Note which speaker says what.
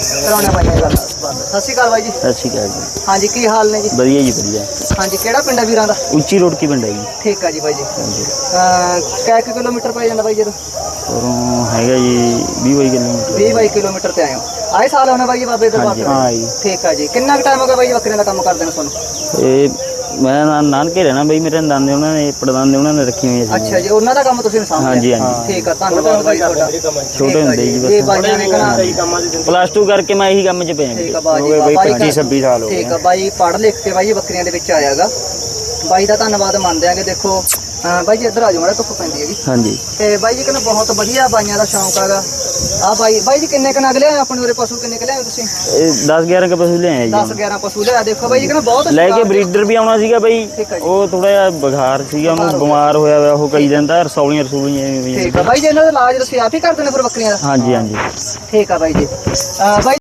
Speaker 1: ਕਰਾਉਣੇ ਬਾਈ ਨਾਲ ਗੱਲ ਸਤਿ ਸ਼੍ਰੀ ਅਕਾਲ ਬਾਈ ਜੀ।
Speaker 2: ਸਤਿ ਸ਼੍ਰੀ ਅਕਾਲ ਜੀ।
Speaker 1: ਹਾਂਜੀ ਕੀ ਹਾਲ ਨੇ ਜੀ?
Speaker 2: ਵਧੀਆ ਜੀ ਵਧੀਆ।
Speaker 1: ਹਾਂਜੀ ਕਿਹੜਾ ਪਿੰਡ ਆ ਵੀਰਾਂ ਦਾ?
Speaker 2: ਉੱਚੀ ਰੋਡ ਕੀ ਪਿੰਡ ਹੈ ਜੀ?
Speaker 1: ਠੀਕ ਆ ਜੀ ਬਾਈ ਜੀ।
Speaker 2: ਹਾਂਜੀ।
Speaker 1: ਅਹ ਕਿਆ ਕੁ ਕਿਲੋਮੀਟਰ ਪੈ ਜਾਂਦਾ ਬਾਈ ਜੀ
Speaker 2: ਉਰੋਂ ਹੈਗਾ ਜੀ 20 ਬਾਈ ਕਿਲੋਮੀਟਰ।
Speaker 1: 20 ਬਾਈ ਕਿਲੋਮੀਟਰ ਤੇ ਆਏ ਹੋ। ਆਏ ਸਾਲ ਹੋਣਾ ਬਾਈ ਜੀ ਬਾਬੇ ਦੇ
Speaker 2: ਹਾਂਜੀ
Speaker 1: ਬਾਬੇ
Speaker 2: ਹਾਂ ਜੀ।
Speaker 1: ਠੀਕ ਆ ਜੀ। ਕਿੰਨਾ ਕੁ ਟਾਈਮ ਹੋ ਗਿਆ ਬਾਈ ਜੀ ਬੱਕਰੀਆਂ ਦਾ ਕੰਮ ਕਰਦੇ ਨੂੰ ਤੁਹਾਨੂੰ?
Speaker 2: ਇਹ ਮੈਂ ਨਾ- ਨਾਨਕੇ ਰਹਿਣਾ ਬਈ ਮੇਰੇ ਦਾਦੇ ਉਹਨਾਂ ਨੇ ਪੜਦਾਦੇ ਉਹਨਾਂ ਨੇ ਰੱਖੀ ਹੋਈ ਸੀ।
Speaker 1: ਅੱਛਾ ਜੀ ਉਹਨਾਂ ਦਾ ਕੰਮ ਤੁਸੀਂ ਸਾਂਭਿਆ?
Speaker 2: ਹਾਂਜੀ ਹਾਂਜੀ।
Speaker 1: ਠੀਕ ਆ ਧੰਨਵਾਦ ਬਾਈ ਤੁਹਾਡਾ।
Speaker 2: ਛੋਟੇ ਹੁੰਦੇ ਜੀ
Speaker 1: ਇਹ ਬਾਈਆਂ ਨੇ ਕਹਣਾ
Speaker 2: ਪਲੱਸ 2 ਕਰਕੇ ਮੈਂ ਇਹੀ ਕੰਮ 'ਚ ਪਿਆ
Speaker 1: ਠੀਕ
Speaker 2: ਜੀ
Speaker 1: ਆ ਬਾਈ
Speaker 2: ਹੋ ਗਏ ਬਈ
Speaker 1: ਬਾਈ
Speaker 2: 25 26 ਸਾਲ ਹੋ ਗਏ।
Speaker 1: ਠੀਕ ਆ ਬਾਈ ਪੜ੍ਹ ਲਿਖ ਕੇ ਬਾਈ ਬੱਕਰੀਆਂ ਦੇ ਵਿੱਚ ਆਇਆਗਾ। ਬਾਈ ਦਾ ਧੰਨਵਾਦ ਮੰਨਦੇ ਆਂਗੇ ਦੇਖੋ। ਅਹ ਬਾਈ ਜੀ ਇੱਧਰ ਆ ਜਾਓ ਮਾੜਾ ਧੁੱਪ ਪੈਂਦੀ ਹੈਗੀ।
Speaker 2: ਹਾਂਜੀ।
Speaker 1: ਤੇ ਬਾਈ ਜੀ ਕਹਿੰਦਾ ਬਹੁਤ ਵਧੀਆ ਬਾਈਆਂ ਦਾ ਸ਼ੌਂਕ ਹੈਗਾ। ਆ ਬਾਈ ਬਾਈ ਜੀ ਕਿੰਨੇ ਕਨਾਗ ਲਿਆ ਆਪਣੇ ਉਰੇ ਪਸ਼ੂ? ਕਿੰਨੇ ਕ ਲਿਆਏ ਤੁਸੀਂ?
Speaker 2: ਇਹ 10 11 ਕ ਪਸ਼ੂ ਲਿਆਏ ਜੀ
Speaker 1: 10 11 ਪਸ਼ੂ ਲਿਆ ਦੇਖੋ ਬਾਈ ਜੀ ਕਹਿੰਦਾ ਬਹੁਤ
Speaker 2: ਲੈ ਕੇ ਬਰੀਡਰ ਵੀ ਆਉਣਾ ਸੀਗਾ ਬਈ।
Speaker 1: ਠੀਕ ਹੈ ਜੀ।
Speaker 2: ਉਹ ਥੋੜਾ ਜਿਹਾ ਬੁਖਾਰ ਸੀਗਾ ਉਹਨੂੰ ਬਿਮਾਰ ਹੋਇਆ ਹੋਇਆ ਉਹ ਕਈ ਦਿਨ ਦਾ ਰਸੌਲੀਆਂ ਰਸੂਲੀਆਂ ਐਵੇਂ ਹੋਈਆਂ।
Speaker 1: ਠੀਕ ਆ ਬਾਈ ਜੀ ਇਹਨਾਂ ਦਾ ਇਲਾਜ ਤੁਸੀਂ ਆਪ ਹੀ ਕਰਦੇ ਨੇ ਫਿਰ ਬੱਕਰੀਆਂ ਦਾ?
Speaker 2: ਹਾਂਜੀ ਹਾਂਜੀ।
Speaker 1: ਠੀਕ ਆ ਬਾਈ ਜੀ। ਅਹ ਬਾਈ